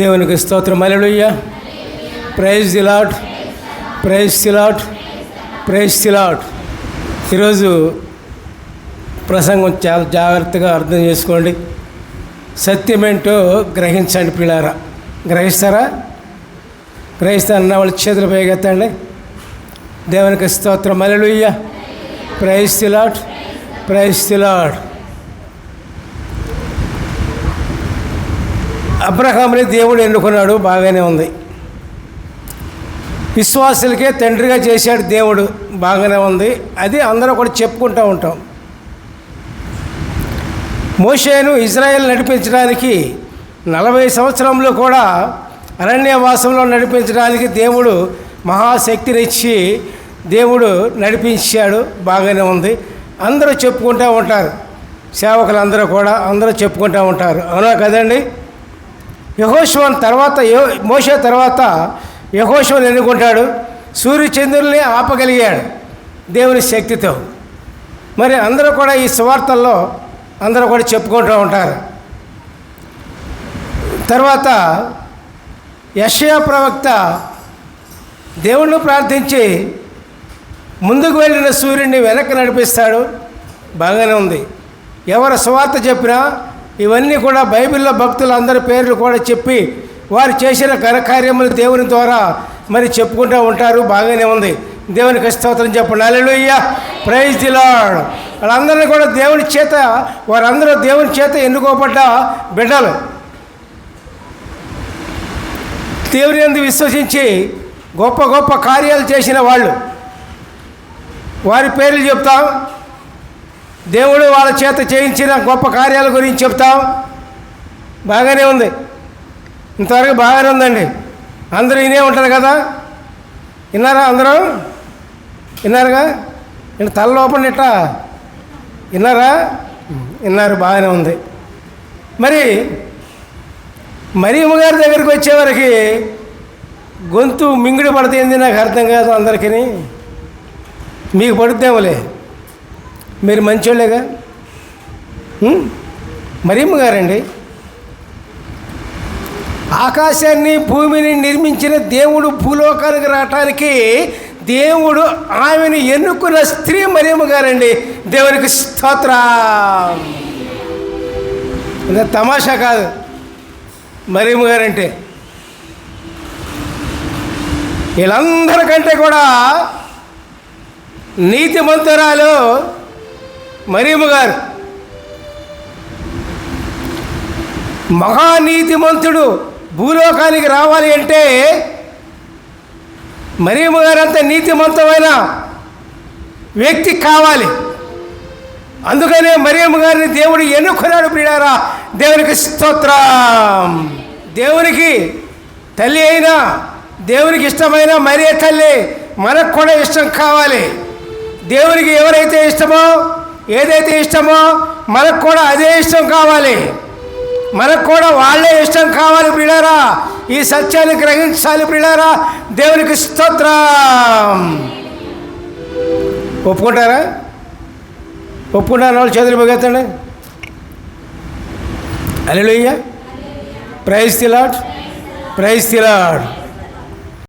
దేవునికి స్తోత్రం. Hallelujah praise the Lord praise the Lord praise the Lord ఈరోజు ప్రసంగం చాలా జాగ్రత్తగా అర్థం చేసుకోండి. సత్యమేంటో గ్రహించండి పిల్లారా. గ్రహిస్తారా? గ్రహిస్తా అన్న చేతులు పైకెత్తండి. దేవునికి స్తోత్రం. Hallelujah praise the Lord praise the అబ్రహాంని దేవుడు ఎన్నుకున్నాడు బాగానే ఉంది. విశ్వాసులకే తండ్రిగా చేశాడు దేవుడు బాగానే ఉంది. అది అందరూ కూడా చెప్పుకుంటూ ఉంటాం. మోషేను ఇజ్రాయెల్ నడిపించడానికి నలభై సంవత్సరంలో కూడా అరణ్యవాసంలో నడిపించడానికి దేవుడు మహాశక్తినిచ్చి దేవుడు నడిపించాడు బాగానే ఉంది. అందరూ చెప్పుకుంటూ ఉంటారు. సేవకులు అందరూ కూడా అందరూ చెప్పుకుంటూ ఉంటారు. అవునా కదండి? యహోశివన్ తర్వాత యో- మోషే తర్వాత యహోశివన్ ఎన్నుకుంటాడు? సూర్యచంద్రుల్ని ఆపగలిగాడు దేవుని శక్తితో. మరి అందరూ కూడా ఈ సువార్తల్లో అందరూ కూడా చెప్పుకుంటూ ఉంటారు. తర్వాత యషయా ప్రవక్త దేవుణ్ణి ప్రార్థించి ముందుకు వెళ్ళిన సూర్యుడిని వెనక్కి నడిపిస్తాడు. బాగానే ఉంది. ఎవరు సువార్త చెప్పినా ఇవన్నీ కూడా బైబిల్లో భక్తులు అందరి పేర్లు కూడా చెప్పి వారు చేసిన ఘనకార్యములు దేవుని ద్వారా మరి చెప్పుకుంటూ ఉంటారు. బాగానే ఉంది. దేవునికి స్తోత్రం చెప్పండి. అల్లెలుయ్య ప్రైజ్ దిలాడ్ వాళ్ళందరినీ కూడా దేవుని చేత వారందరూ దేవుని చేత ఎన్నుకోబడ్డ బిడ్డలు. దేవుని ఎందు విశ్వసించి గొప్ప గొప్ప కార్యాలు చేసిన వాళ్ళు. వారి పేర్లు చెప్తాం. దేవుడు వాళ్ళ చేత చేయించిన గొప్ప కార్యాల గురించి చెప్తాం. బాగానే ఉంది. ఇంతవరకు బాగానే ఉందండి. అందరూ ఇనే ఉంటారు కదా? విన్నారా అందరూ? విన్నారుగా? నేను తల లోపల ఇట్ట విన్నారా? విన్నారు బాగానే ఉంది. మరి మరియమ్మ గారి దగ్గరికి వచ్చేవరకు గొంతు మింగిడి పడుతుంది నాకు అర్థం కాదు అందరికీ. మీకు పడుద్దేమోలే. మీరు మంచోళ్ళేగా? ఉం? మరియమ్మ గారండి. ఆకాశాన్ని భూమిని నిర్మించిన దేవుడు భూలోకానికి రావటానికి దేవుడు ఆమెను ఎన్నుకున్న స్త్రీ మరియమ్మ గారండి. దేవునికి స్తోత్ర. తమాషా కాదు. మరియమ్మ గారంటే. వీళ్ళందరికంటే కూడా నీతిమంతురాలు మరియమ్మ గారు. మహానీతిమంతుడు భూలోకానికి రావాలి అంటే మరియమ్మ గారు అంత నీతిమంతమైన వ్యక్తి కావాలి. అందుకనే మరియమ్మ గారిని దేవుడు ఎన్నుకున్నాడు ప్రియారా దేవునికి స్తోత్రం. దేవునికి తల్లి అయినా దేవునికి ఇష్టమైన మరే తల్లి మనకు కూడా ఇష్టం కావాలి. దేవునికి ఎవరైతే ఇష్టమో ఏదైతే ఇష్టమో మనకు కూడా అదే ఇష్టం కావాలి. మనకు కూడా వాళ్ళే ఇష్టం కావాలి ప్రియులారా. ఈ సత్యాన్ని గ్రహించాలి ప్రియులారా. దేవునికి స్తోత్రం. ఒప్పుకుంటారా? ఒప్పుకుంటారా? వాళ్ళు చేతులు పొగెత్తండి అలెలుయ్య ప్రైజ్ తిలాడ్ ప్రైజ్ తిలాడ్